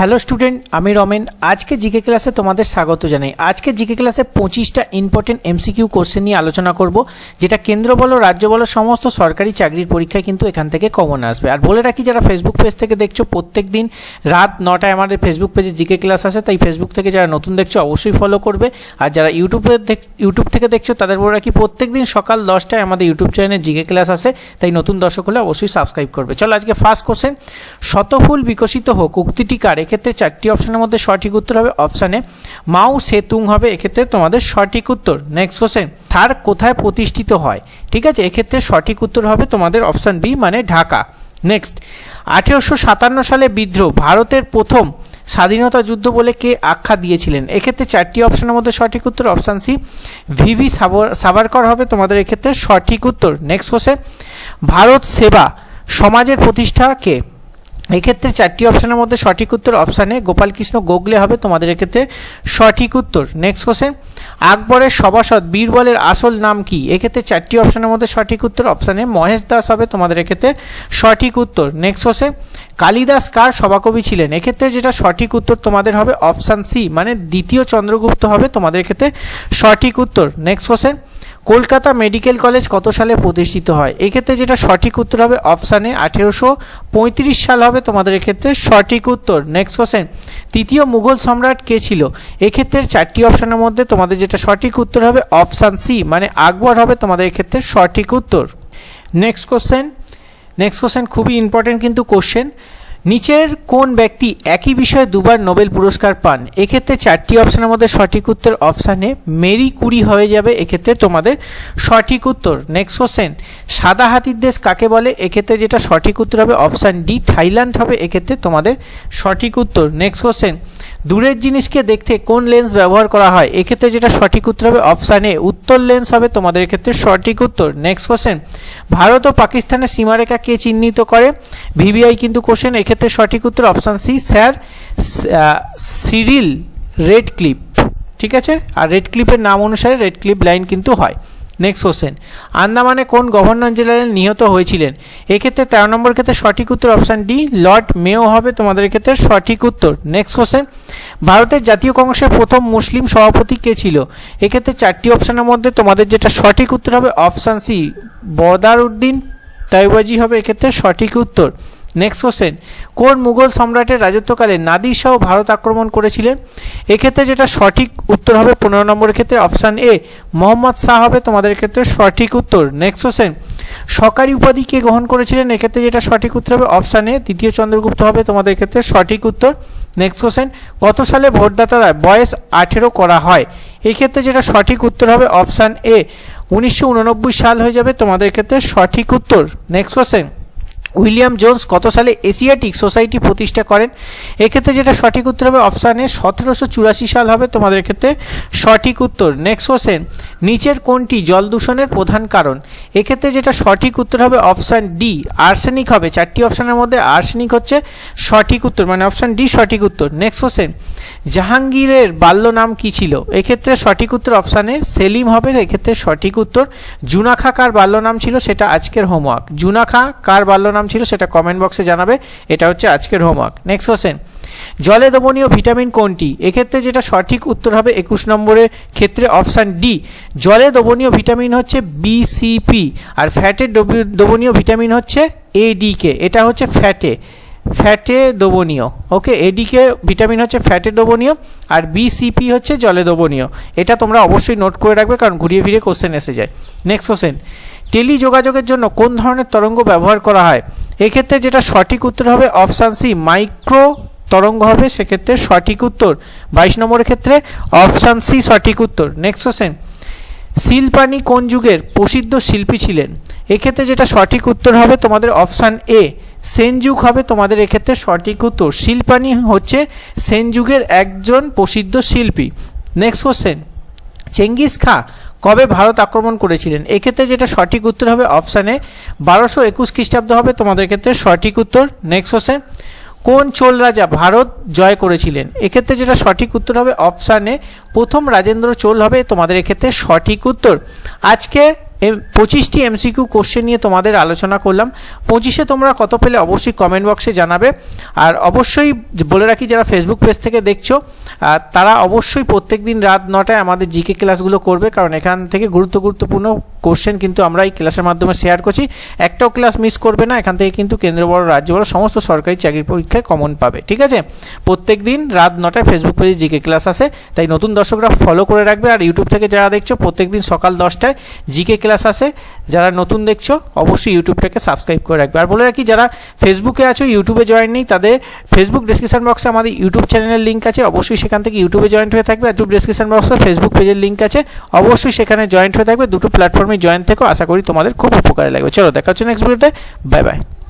Hello student, আমি রমেন। আজকে GK ক্লাসে তোমাদের স্বাগত জানাই। আজকে জিকে ক্লাসে পঁচিশটা ইম্পর্টেন্ট এমসিকিউ কোশ্চেন নিয়ে আলোচনা করব, যেটা কেন্দ্র বলো, রাজ্য বলো, সমস্ত সরকারি চাকরির পরীক্ষায় কিন্তু এখান থেকে কমন আসবে। আর বলে রাখি, যারা ফেসবুক পেজ থেকে দেখছ, প্রত্যেক দিন রাত নটায় আমাদের ফেসবুক পেজে জিকে ক্লাস আসে, তাই ফেসবুক থেকে যারা নতুন দেখছ, অবশ্যই ফলো করবে। আর যারা ইউটিউবে ইউটিউব থেকে দেখছ, তাদের বলে রাখি, প্রত্যেক দিন সকাল দশটায় আমাদের ইউটিউব চ্যানেলে জিকে ক্লাস আসে, তাই নতুন দর্শক হলে অবশ্যই সাবস্ক্রাইব করবে। চলো আজকে ফার্স্ট কোশ্চেন শতফুল বিকশিত হোক, উক্তিটি কার? এক্ষেত্রে চারটি অপশনের মধ্যে সঠিক উত্তর হবে অপশানে মাউ সেতুং হবে, এক্ষেত্রে তোমাদের সঠিক উত্তর। নেক্সট কোশ্চেন থার কোথায় প্রতিষ্ঠিত হয়? ঠিক আছে, এক্ষেত্রে সঠিক উত্তর হবে তোমাদের অপশান বি মানে ঢাকা। নেক্সট আঠেরোশো সাতান্ন সালে বিদ্রোহ, ভারতের প্রথম স্বাধীনতা যুদ্ধ বলে কে আখ্যা দিয়েছিলেন? এক্ষেত্রে চারটি অপশনের মধ্যে সঠিক উত্তর অপশান সি ভিভি সাভারকর হবে তোমাদের এক্ষেত্রে সঠিক উত্তর। নেক্সট কোশ্চেন ভারত সেবা সমাজের প্রতিষ্ঠা কে? এক্ষেত্রে চারটি অপশানের মধ্যে সঠিক উত্তর অপশানে গোপালকৃষ্ণ গোগলে হবে। তোমাদের এক্ষেত্রে সঠিক উত্তর। নেক্সট কোশ্চেন আকবরের সভাসদ বীরবলের আসল নাম কি? এক্ষেত্রে চারটি অপশনের মধ্যে সঠিক উত্তর অপশানে মহেশ দাস হবে, তোমাদের এক্ষেত্রে সঠিক উত্তর। নেক্সট কোশ্চেন কালিদাস কার সভাকবি ছিলেন? এক্ষেত্রে যেটা সঠিক উত্তর তোমাদের হবে অপশান সি মানে দ্বিতীয় চন্দ্রগুপ্ত হবে, তোমাদের ক্ষেত্রে সঠিক উত্তর। Next question Kolkata medical college কত সালে প্রতিষ্ঠিত হয়? এক্ষেত্রে যেটা সঠিক উত্তর হবে অপশানে আঠেরোশো পঁয়ত্রিশ সাল হবে, তোমাদের এক্ষেত্রে সঠিক উত্তর। নেক্সট কোশ্চেন তৃতীয় মুঘল সম্রাট কে ছিল? এক্ষেত্রে চারটি অপশানের মধ্যে তোমাদের যেটা সঠিক উত্তর হবে অপশান সি মানে আকবর হবে তোমাদের ক্ষেত্রে সঠিক উত্তর। নেক্সট কোশ্চেন নেক্সট কোশ্চেন খুবই ইম্পর্টেন্ট কিন্তু কোশ্চেন নিচের কোন ব্যক্তি একই বিষয়ে দুবার নোবেল পুরস্কার পান? এক্ষেত্রে চারটি অপশানের মধ্যে সঠিক উত্তর অপশানে মেরি কুরি হয়ে যাবে। এক্ষেত্রে তোমাদের সঠিক উত্তর। নেক্সট কোশ্চেন সাদা হাতির দেশ কাকে বলে? এক্ষেত্রে যেটা সঠিক উত্তর হবে অপশান ডি থাইল্যান্ড হবে। এক্ষেত্রে তোমাদের সঠিক উত্তর। নেক্সট কোশ্চেন দূরের জিনিসকে দেখতে কোন লেন্স ব্যবহার করা হয়? এক্ষেত্রে যেটা সঠিক উত্তর হবে অপশান এ। উত্তর লেন্স হবে তোমাদের ক্ষেত্রে সঠিক উত্তর। নেক্সট কোশ্চেন ভারত ও পাকিস্তানের সীমারেখা কে চিহ্নিত করে? ভিভিআই কিন্তু কোশ্চেন এক্ষেত্রে সঠিক উত্তর option C sir Cyril Radcliffe ঠিক আছে? আর রেড ক্লিপের নাম অনুসারে রেড ক্লিপ লাইন কিন্তু হয়। নেক্সট কোশ্চেন আন্দামানে কোন গভর্নর জেনারেল নিহত হয়েছিলেন? এক্ষেত্রে তেরো নম্বর ক্ষেত্রে সঠিক উত্তর অপশান ডি লর্ড মেও হবে। তোমাদের ক্ষেত্রে সঠিক উত্তর। নেক্সট কোশ্চেন ভারতের জাতীয় কংগ্রেসের প্রথম মুসলিম সভাপতি কে ছিল? এক্ষেত্রে চারটি অপশানের মধ্যে তোমাদের যেটা সঠিক উত্তর হবে অপশান সি বদারউদ্দিন তাইবাজি হবে। এক্ষেত্রে সঠিক উত্তর। নেক্সট কোশ্চেন কোন মুঘল সম্রাটের রাজত্বকালে নাদির শাহ ভারত আক্রমণ করেছিলেন? এক্ষেত্রে যেটা সঠিক উত্তর হবে পনেরো নম্বরের ক্ষেত্রে অপশান এ মোহাম্মদ শাহ হবে তোমাদের ক্ষেত্রে সঠিক উত্তর। নেক্সট কোশ্চেন সরকারি উপাধি কে গ্রহণ করেছিলেন? এক্ষেত্রে যেটা সঠিক উত্তর হবে অপশান এ দ্বিতীয় চন্দ্রগুপ্ত হবে তোমাদের ক্ষেত্রে সঠিক উত্তর। নেক্সট কোশ্চেন কত সালে ভোটদাতারা বয়স আঠেরো করা হয়? এই ক্ষেত্রে যেটা সঠিক উত্তর হবে অপশান এ উনিশশো উননব্বই সাল হয়ে যাবে তোমাদের ক্ষেত্রে সঠিক উত্তর। নেক্সট কোশ্চেন উইলিয়াম জোন্স কত সালে এশিয়াটিক সোসাইটি প্রতিষ্ঠা করেন? এক্ষেত্রে যেটা সঠিক উত্তর হবে অপশানে সতেরোশো চুরাশি সাল হবে। তোমাদের ক্ষেত্রে সঠিক উত্তর। নেক্সট কোশ্চেন নিচের কোনটি জল দূষণের প্রধান কারণ? এক্ষেত্রে যেটা সঠিক উত্তর হবে অপশান ডি, আর্সেনিক হবে। চারটি অপশানের মধ্যে আর্সেনিক হচ্ছে সঠিক উত্তর মানে অপশান ডি সঠিক উত্তর। নেক্সট কোশ্চেন জাহাঙ্গীরের বাল্য নাম কি ছিল? এক্ষেত্রে সঠিক উত্তর অপশানে সেলিম হবে। এক্ষেত্রে সঠিক উত্তর, জুনাখা কার বাল্য নাম ছিল? সেটা আজকের হোমওয়ার্ক জুনাখা কার বাল্য নাম ছিল সেটা কমেন্ট বক্সে জানাবে। এটা হচ্ছে আজকের হোমওয়ার্ক নেক্সট কোশ্চেন জলে দ্রবণীয় ভিটামিন কোনটি? এক্ষেত্রে যেটা সঠিক উত্তর হবে একুশ নম্বরের ক্ষেত্রে অপশান ডি জলে দ্রবণীয় ভিটামিন হচ্ছে বিসিপি আর ফ্যাটের দ্রবণীয় ভিটামিন হচ্ছে এডিকে এটা হচ্ছে ফ্যাটে ফ্যাটে দ্রবণীয় ওকে এডিকে ভিটামিন হচ্ছে ফ্যাটে দ্রবণীয় আর বিসিপি হচ্ছে জলে দ্রবণীয় এটা তোমরা অবশ্যই নোট করে রাখবে কারণ ঘুরিয়ে ফিরে কোশ্চেন এসে যায়। নেক্সট কোশ্চেন টেলি যোগাযোগের জন্য কোন ধরনের তরঙ্গ ব্যবহার করা হয়? এক্ষেত্রে যেটা সঠিক উত্তর হবে অপশান সি, মাইক্রো তরঙ্গ হবে, সেক্ষেত্রে সঠিক উত্তর। বাইশ নম্বরের ক্ষেত্রে অপশান সি, সঠিক উত্তর। নেক্সট কোশ্চেন শিল্পানি কোন যুগের প্রসিদ্ধ শিল্পী ছিলেন? এক্ষেত্রে যেটা সঠিক উত্তর হবে তোমাদের অপশান এ। সেন যুগ হবে তোমাদের এক্ষেত্রে সঠিক উত্তর। শিল্পানি হচ্ছে সেন যুগের একজন প্রসিদ্ধ শিল্পী। নেক্সট কোশ্চেন চেঙ্গিস খা কবে ভারত আক্রমণ করেছিলেন? এক্ষেত্রে যেটা সঠিক উত্তর হবে অপশানে বারোশো একুশ খ্রিস্টাব্দ হবে। তোমাদের ক্ষেত্রে সঠিক উত্তর নেক্সট হচ্ছে কোন চোল রাজা ভারত জয় করেছিলেন? এক্ষেত্রে যেটা সঠিক উত্তর হবে অপশানে প্রথম রাজেন্দ্র চোল হবে। তোমাদের এক্ষেত্রে সঠিক উত্তর। আজকে পঁচিশটি এমসিকিউ কোশ্চেন নিয়ে তোমাদের আলোচনা করলাম। পঁচিশে তোমরা কত পেলে অবশ্যই কমেন্ট বক্সে জানাবে। আর অবশ্যই বলে রাখি, যারা ফেসবুক পেজ থেকে দেখছ তারা অবশ্যই প্রত্যেক দিন রাত নটায় আমাদের জিকে ক্লাসগুলো করবে, কারণ এখান থেকে গুরুত্ব গুরুত্বপূর্ণ কোশ্চেন কিন্তু আমরা এই ক্লাসের মাধ্যমে শেয়ার করছি। একটাও ক্লাস মিস করবে না, এখান থেকে কিন্তু কেন্দ্র বড় রাজ্য বড় সমস্ত সরকারি চাকরির পরীক্ষায় কমন পাবে, ঠিক আছে? প্রত্যেক দিন রাত নটায় ফেসবুক পেজে জিকে ক্লাস আসে, তাই নতুন দর্শকরা ফলো করে রাখবে। আর ইউটিউব থেকে যারা দেখছ প্রত্যেক দিন সকাল দশটায় জিকে ক্লাস আসে। যারা নতুন দেখছ, অবশ্যই ইউটিউবটাকে সাবস্ক্রাইব করে রাখবে। আর বলে রাখি, যারা ফেসবুকে আছো ইউটিউবে জয়েন নেই, তাদের ফেসবুক ডিসক্রিপশন বক্সে আমাদের ইউটিউব চ্যানেলের লিঙ্ক আছে। অবশ্যই সেখান থেকে ইউটিউবে জয়েন্ট হয়ে থাকবে। আর ইউটিউব ডিসক্রিপশন বক্সে ফেসবুক পেজের লিঙ্ক আছে। অবশ্যই সেখানে জয়েন্ট হয়ে থাকবে। দুটো প্ল্যাটফর্মে জয়েন থেকেও আশা করি তোমাদের খুব উপকারে লাগবে। চলো দেখা হচ্ছে নেক্সট ভিডিওতে বাই বাই